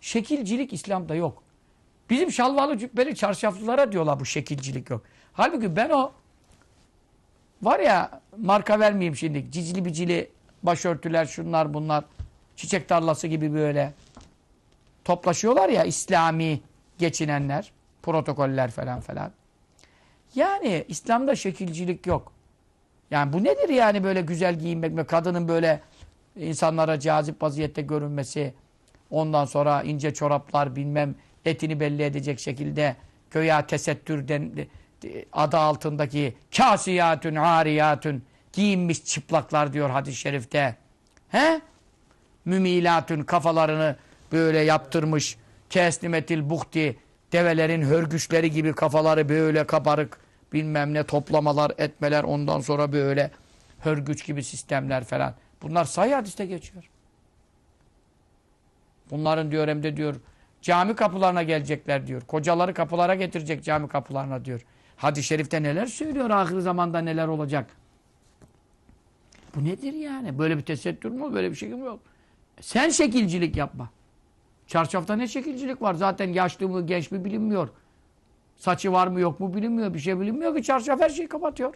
Şekilcilik İslam'da yok. Bizim şalvalı cübbeli çarşaflılara diyorlar bu şekilcilik yok. Halbuki ben o var ya marka vermeyeyim şimdi. Cicili bicili başörtüler şunlar bunlar. Çiçek tarlası gibi böyle toplaşıyorlar ya İslami geçinenler. Protokoller falan falan. Yani İslam'da şekilcilik yok. Yani bu nedir yani böyle güzel giyinmek ve kadının böyle insanlara cazip vaziyette görünmesi, ondan sonra ince çoraplar bilmem etini belli edecek şekilde göya tesettürden adı altındaki kasiyatün ariyatün giyinmiş çıplaklar diyor hadis-i şerifte. He? Mümilatün kafalarını böyle yaptırmış kesnimetil buhti develerin hörgüçleri gibi kafaları böyle kabarık bilmem ne toplamalar etmeler ondan sonra böyle hörgüç gibi sistemler falan. Bunlar sahih hadiste geçiyor. Bunların diyor hem de diyor cami kapılarına gelecekler diyor. Kocaları kapılara getirecek cami kapılarına diyor. Hadis-i şerifte neler söylüyor ahir zamanda neler olacak. Bu nedir yani? Böyle bir tesettür mü? Böyle bir şey mi yok? Sen şekilcilik yapma. Çarşafta ne şekilcilik var? Zaten yaşlı mı genç mi bilinmiyor. Saçı var mı yok mu bilinmiyor. Bir şey bilinmiyor ki çarşaf her şeyi kapatıyor.